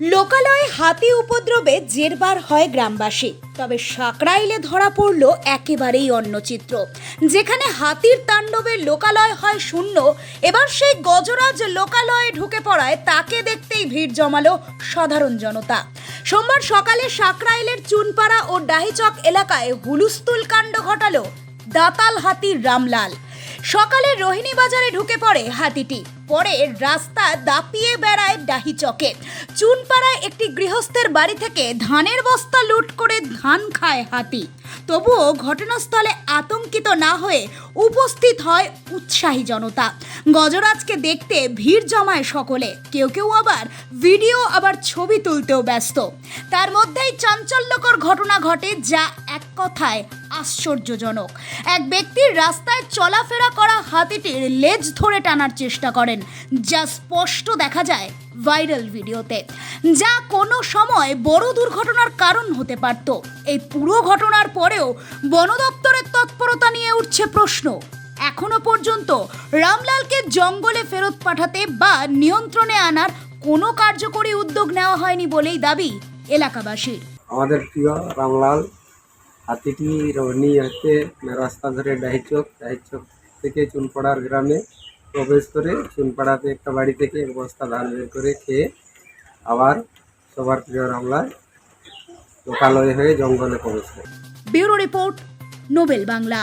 লোকালয়ে হাতি উপদ্রবে জেরবার হয় গ্রামবাসী। তবে সাকরাইলে ধরা পড়ল একেবারেই অন্য চিত্র। যেখানে হাতির তাণ্ডবে লোকালয় হয় শূন্য, এবার সেই গজরাজ লোকালয়ে ঢুকে পড়ায় তাকে দেখতেই ভিড় জমালো সাধারণ জনতা। সোমবার সকালে সাকরাইলের চুনপাড়া ও ডাহিচক এলাকায় হুলুস্থুল কাণ্ড ঘটালো দাতাল হাতির রামলাল। সকালে রোহিণী বাজারে ঢুকে পড়ে হাতিটি। পরে রাস্তা দাপিয়ে বেড়ায় ডাহি চকে। চুনপাড়ায় একটি গৃহস্থের বাড়ি থেকে ধানের বস্তা লুট করে ধান খায় হাতি। তবুও ঘটনাস্থলে আতঙ্কিত না হয়ে উপস্থিত হয় উৎসাহী জনতা। গজরাজকে দেখতে ভিড় জমায় সকলে। কেউ কেউ আবার ভিডিও, আবার ছবি তুলতেও ব্যস্ত। তার মধ্যেই চাঞ্চল্যকর ঘটনা ঘটে যা এক কথায় আশ্চর্যজনক। এক ব্যক্তির রাস্তায় চলাফেরা করা হাতিটির লেজ ধরে টানার চেষ্টা করেন, যা স্পষ্ট দেখা যায় ভাইরাল ভিডিওতে। যা কোনো সময় বড় দুর্ঘটনার কারণ হতে পারত। এই পুরো ঘটনার পরেও বন দপ্তরের তৎপরতা নিয়ে উঠছে প্রশ্ন। এখনও পর্যন্ত রামলালকে জঙ্গলে ফেরত পাঠাতে বা নিয়ন্ত্রণে আনার কোনো কার্যকরী উদ্যোগ নেওয়া হয়নি বলেই দাবি এলাকাবাসীর। আমাদের প্রিয় রামলাল হাতিটি রনি হচ্ছে রাস্তা ধরে ডাহিচক ডাহিচক থেকে চুনপাড়ার গ্রামে প্রবেশ করে চুনপাড়াতে একটা বাড়ি থেকে এক বস্তা ধান বের করে খেয়ে আবার সবার প্রিয় রামলায় লোকালয় হয়ে জঙ্গলে প্রবেশ করে। Bureau report Nobel Bangla.